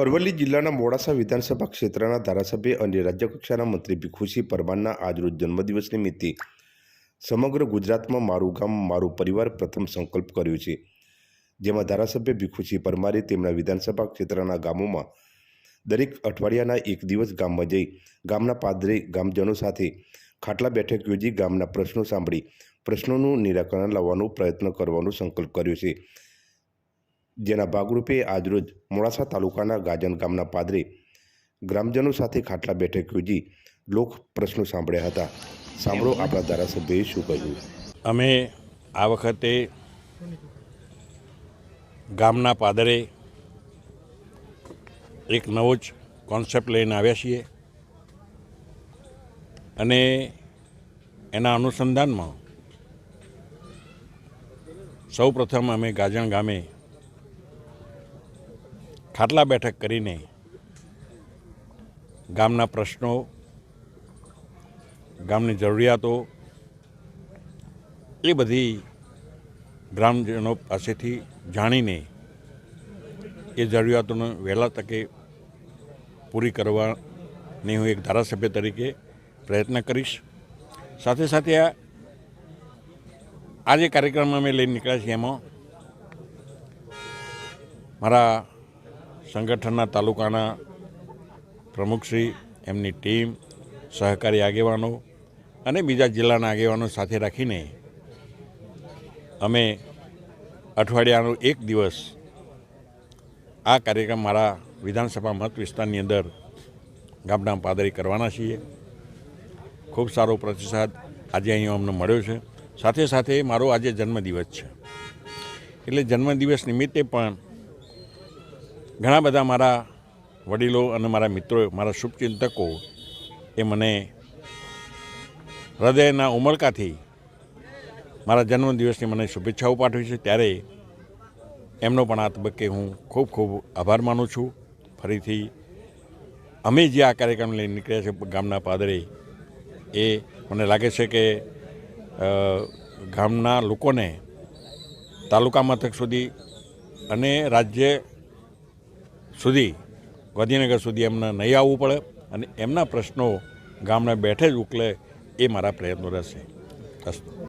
અરવલ્લી જિલ્લાના મોડાસા વિધાનસભા ક્ષેત્રના ધારાસભ્ય અને રાજ્યકક્ષાના મંત્રી ભીખુસિંહ પરમારના આજરોજ જન્મદિવસ નિમિત્તે સમગ્ર ગુજરાતમાં મારું ગામ, મારું પરિવાર પ્રથમ સંકલ્પ કર્યો છે. જેમાં ધારાસભ્ય ભીખુસિંહ પરમારે તેમના વિધાનસભા ક્ષેત્રના ગામોમાં દરેક અઠવાડિયાના એક દિવસ ગામમાં જઈ ગામના પાદરે ગામજનો સાથે ખાટલા બેઠક યોજી ગામના પ્રશ્નો સાંભળી પ્રશ્નોનું નિરાકરણ લાવવાનો પ્રયત્ન કરવાનો સંકલ્પ કર્યો છે. જેના ભાગરૂપે આજરોજ મોડાસા તાલુકાના ગાજન ગામના પાદરે ગ્રામજનો સાથે ખાટલા બેઠક યોજી લોક પ્રશ્નો સાંભળ્યા હતા. સાંભળો આપણા ધારાસભ્યએ શું કહ્યું. અમે આ વખતે ગામના પાદરે એક નવો જ કોન્સેપ્ટ લઈને આવ્યા છીએ અને એના અનુસંધાનમાં સૌ પ્રથમ અમે ગાજણ ગામે ખાટલા બેઠક કરીને ગામના પ્રશ્નો, ગામની જરૂરિયાતો, એ બધી ગ્રામજનો પાસેથી જાણીને એ જરૂરિયાતોને વહેલા તકે પૂરી કરવાની હું એક ધારાસભ્ય તરીકે પ્રયત્ન કરીશ. સાથે સાથે આ જે કાર્યક્રમ અમે લઈને નીકળ્યા છીએ એમાં. મારા સંગઠનના તાલુકાના પ્રમુખશ્રી એમની ટીમ, સહકારી આગેવાનો અને બીજા જિલ્લાના આગેવાનો સાથે રાખીને અમે અઠવાડિયાનો એક દિવસ આ કાર્યક્રમ મારા વિધાનસભા મત વિસ્તારની અંદર ગામના પાદરી કરવાના છીએ. ખૂબ સારો પ્રતિસાદ આજે અહીં અમને મળ્યો છે. સાથે સાથે મારો આજે જન્મદિવસ છે. એટલે જન્મદિવસ નિમિત્તે પણ ઘણા બધા મારા વડીલો અને મારા મિત્રો, મારા શુભચિંતકો એ મને હૃદયના ઉમળકાથી મારા જન્મદિવસની મને શુભેચ્છાઓ પાઠવી છે. ત્યારે એમનો પણ આ તબક્કે હું ખૂબ ખૂબ આભાર માનું છું. ફરીથી અમે જે આ કાર્યક્રમ લઈને નીકળ્યા છે ગામના પાદરે, એ મને લાગે છે કે ગામના લોકોને તાલુકા મથક સુધી અને રાજ્ય સુધી, ગાંધીનગર સુધી એમને નહીં આવવું પડે અને એમના પ્રશ્નો ગામડે બેઠે જ ઉકલે એ મારા પ્રયત્નો રહેશે. અસ્તુ.